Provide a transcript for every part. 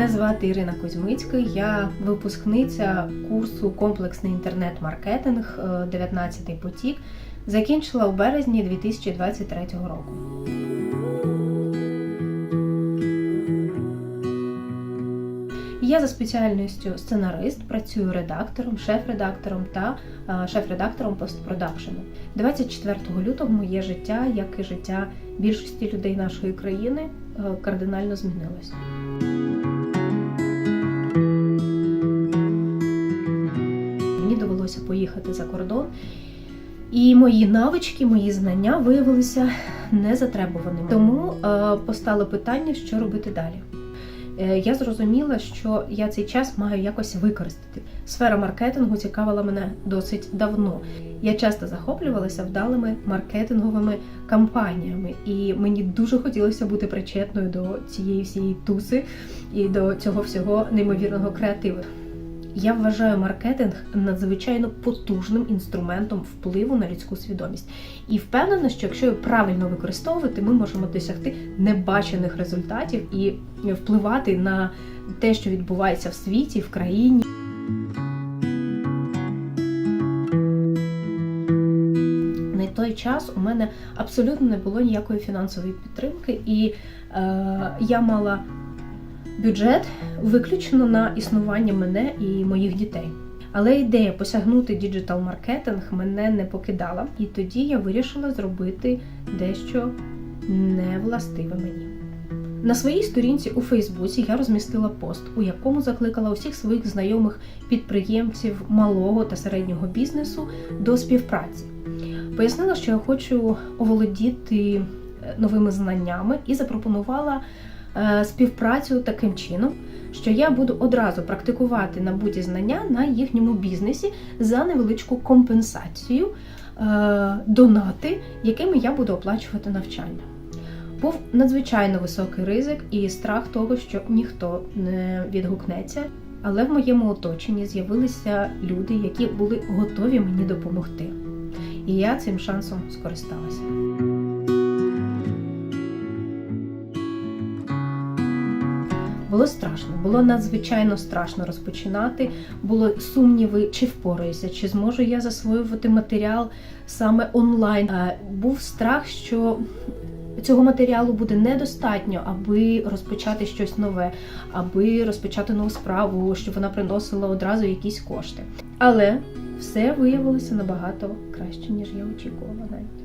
Мене звати Ірина Кузьмицька, я випускниця курсу комплексний інтернет-маркетинг е, 19-й потік. Закінчила у березні 2023 року. Я за спеціальністю сценарист, працюю редактором, шеф-редактором та е, шеф-редактором постпродакшену. 24 лютого моє життя, як і життя більшості людей нашої країни, е, кардинально змінилося. Поїхати за кордон, і мої навички, мої знання виявилися незатребуваними. Тому е, постало питання, що робити далі. Е, Я зрозуміла, що я цей час маю якось використати. Сфера маркетингу цікавила мене досить давно. Я часто захоплювалася вдалими маркетинговими кампаніями, і мені дуже хотілося бути причетною до цієї всієї туси і до цього всього неймовірного креативу. Я вважаю маркетинг надзвичайно потужним інструментом впливу на людську свідомість. І впевнена, що якщо його правильно використовувати, ми можемо досягти небачених результатів і впливати на те, що відбувається в світі, в країні. На той час у мене абсолютно не було ніякої фінансової підтримки, і е, я мала бюджет виключно на існування мене і моїх дітей. Але ідея посягнути діджитал-маркетинг мене не покидала, і тоді я вирішила зробити дещо невластиве мені. На своїй сторінці у Фейсбуці я розмістила пост, у якому закликала усіх своїх знайомих підприємців малого та середнього бізнесу до співпраці. Пояснила, що я хочу оволодіти е, новими знаннями і запропонувала співпрацю таким чином, що я буду одразу практикувати набуті знання на їхньому бізнесі за невеличку компенсацію, е, донати, якими я буду оплачувати навчання. Був надзвичайно високий ризик і страх того, що ніхто не відгукнеться. Але в моєму оточенні з'явилися люди, які були готові мені допомогти. І я цим шансом скористалася. Було страшно, було надзвичайно страшно розпочинати. Було сумніви, чи впораюся, чи зможу я засвоювати матеріал саме онлайн. Е, Був страх, що цього матеріалу буде недостатньо, аби розпочати щось нове, аби розпочати нову справу, щоб вона приносила одразу якісь кошти. Але все виявилося набагато краще, ніж я очікувала навіть.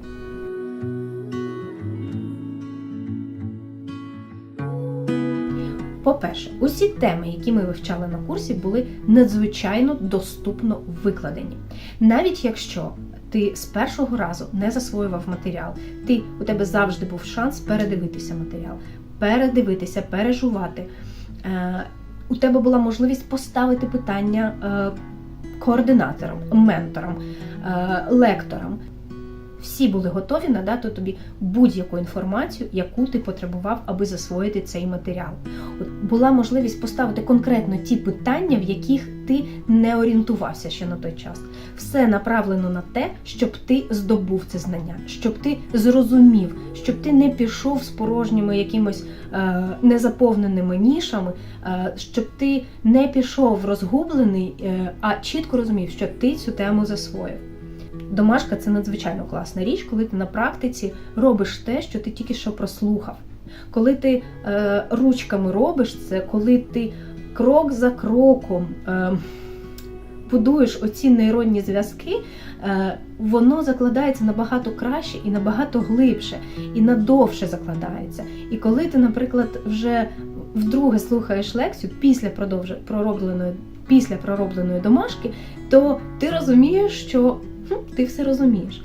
По-перше, усі теми, які ми вивчали на курсі, були надзвичайно доступно викладені. Навіть якщо ти з першого разу не засвоював матеріал, ти у тебе завжди був шанс передивитися матеріал, передивитися, пережувати. Е, у тебе була можливість поставити питання е, координаторам, менторам, е, лекторам. Всі були готові надати тобі будь-яку інформацію, яку ти потребував, аби засвоїти цей матеріал. От була можливість поставити конкретно ті питання, в яких ти не орієнтувався ще на той час. Все направлено на те, щоб ти здобув це знання, щоб ти зрозумів, щоб ти не пішов з порожніми якимось е, незаповненими нішами, е, щоб ти не пішов розгублений, е, а чітко розумів, що ти цю тему засвоїв. Домашка це надзвичайно класна річ, коли ти на практиці робиш те, що ти тільки що прослухав. Коли ти е, ручками робиш це, коли ти крок за кроком е, будуєш оці нейронні зв'язки, е, воно закладається набагато краще і набагато глибше, і надовше закладається. І коли ти, наприклад, вже вдруге слухаєш лекцію після проробленої, після проробленої домашки, то ти розумієш, що ти все розумієш.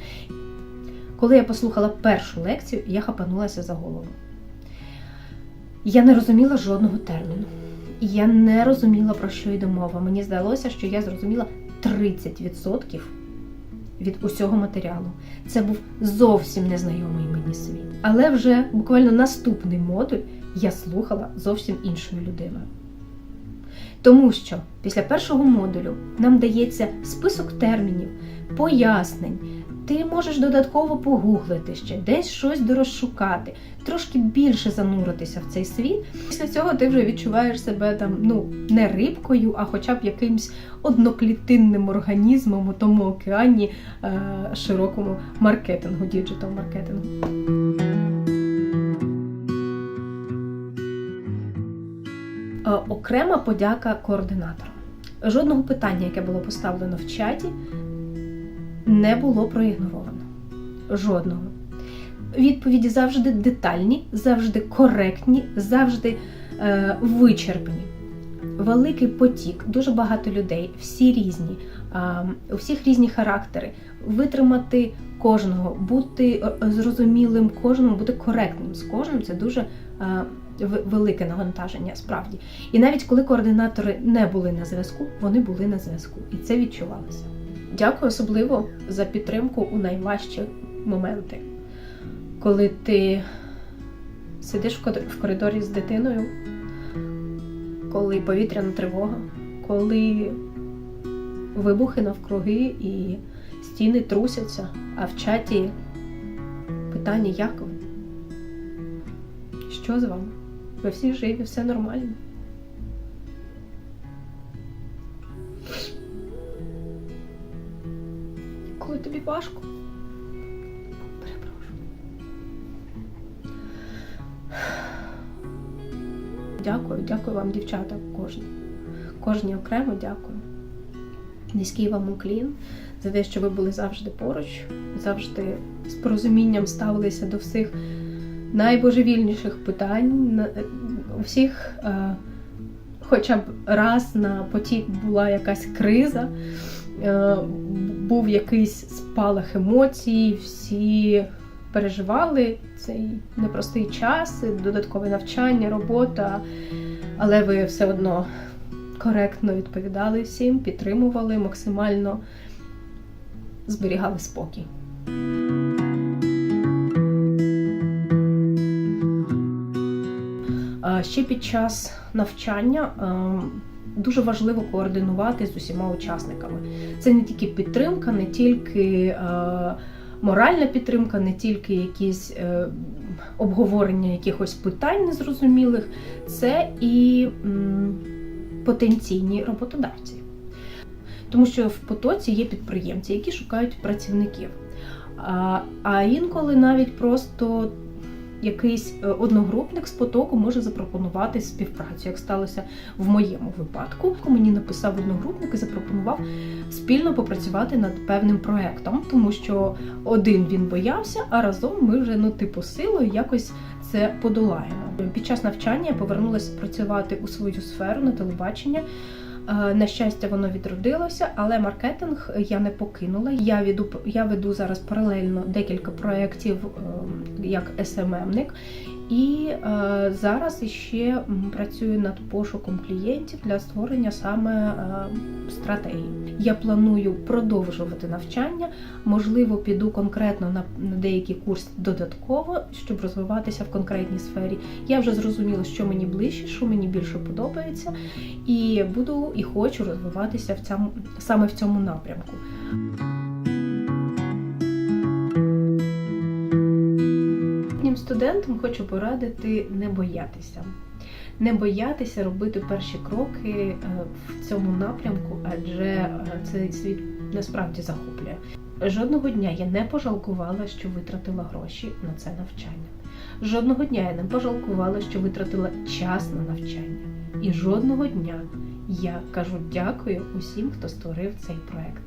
Коли я послухала першу лекцію, я хапанулася за голову. Я не розуміла жодного терміну. Я не розуміла, про що йде мова. Мені здалося, що я зрозуміла 30% від усього матеріалу. Це був зовсім незнайомий мені світ. Але вже буквально наступний модуль я слухала зовсім іншою людиною. Тому що після першого модулю нам дається список термінів, пояснень. Ти можеш додатково погуглити ще, десь щось дорозшукати, трошки більше зануритися в цей світ. Після цього ти вже відчуваєш себе там ну не рибкою, а хоча б якимсь одноклітинним організмом у тому океані е, широкому маркетингу, діджитал маркетингу. Окрема подяка координатору. Жодного питання, яке було поставлено в чаті, не було проігноровано. Жодного. Відповіді завжди детальні, завжди коректні, завжди е, вичерпні. Великий потік, дуже багато людей, всі різні, е, у всіх різні характери. Витримати кожного, бути е, зрозумілим кожному, бути коректним з кожним це дуже е, велике навантаження, справді. І навіть коли координатори не були на зв'язку, вони були на зв'язку, і це відчувалося. Дякую особливо за підтримку у найважчі моменти, коли ти сидиш в кор- в коридорі з дитиною, коли повітряна тривога, коли вибухи навкруги і стіни трусяться, а в чаті питання як ви? Що з вами? Ви всі живі, все нормально. Коли тобі важко. Перепрошую. Дякую, дякую вам, дівчата, кожні. Кожній окремо дякую. Низький вам уклін за те, що ви були завжди поруч, завжди з порозумінням ставилися до всіх найбожевільніших питань. У всіх е, хоча б раз на потік була якась криза, е, був якийсь спалах емоцій, всі переживали цей непростий час, додаткове навчання, робота, але ви все одно коректно відповідали всім, підтримували максимально, зберігали спокій. Ще під час навчання дуже важливо координувати з усіма учасниками. Це не тільки підтримка, не тільки моральна підтримка, не тільки якісь е, обговорення якихось питань незрозумілих, це і потенційні роботодавці. Тому що в потоці є підприємці, які шукають працівників. А, інколи навіть просто якийсь е, одногрупник з потоку може запропонувати співпрацю, як сталося в моєму випадку. Мені написав одногрупник і запропонував спільно попрацювати над певним проектом, тому що один він боявся, а разом ми вже ну типу силою якось це подолаємо. Під час навчання я повернулася працювати у свою сферу на телебачення. Е, На щастя, воно відродилося, але маркетинг я не покинула. Я веду, я веду зараз паралельно декілька проєктів е, як СММник. І е, зараз іще працюю над пошуком клієнтів для створення саме е, стратегії. Я планую продовжувати навчання. Можливо, піду конкретно на, на деякий курс додатково, щоб розвиватися в конкретній сфері. Я вже зрозуміла, що мені ближче, що мені більше подобається, і буду і хочу розвиватися в цьому саме в цьому напрямку. Студентам хочу порадити не боятися. Не боятися робити перші кроки е, в цьому напрямку, адже е, цей світ насправді захоплює. Жодного дня я не пожалкувала, що витратила гроші на це навчання. Жодного дня я не пожалкувала, що витратила час на навчання. І жодного дня я кажу дякую усім, хто створив цей проект.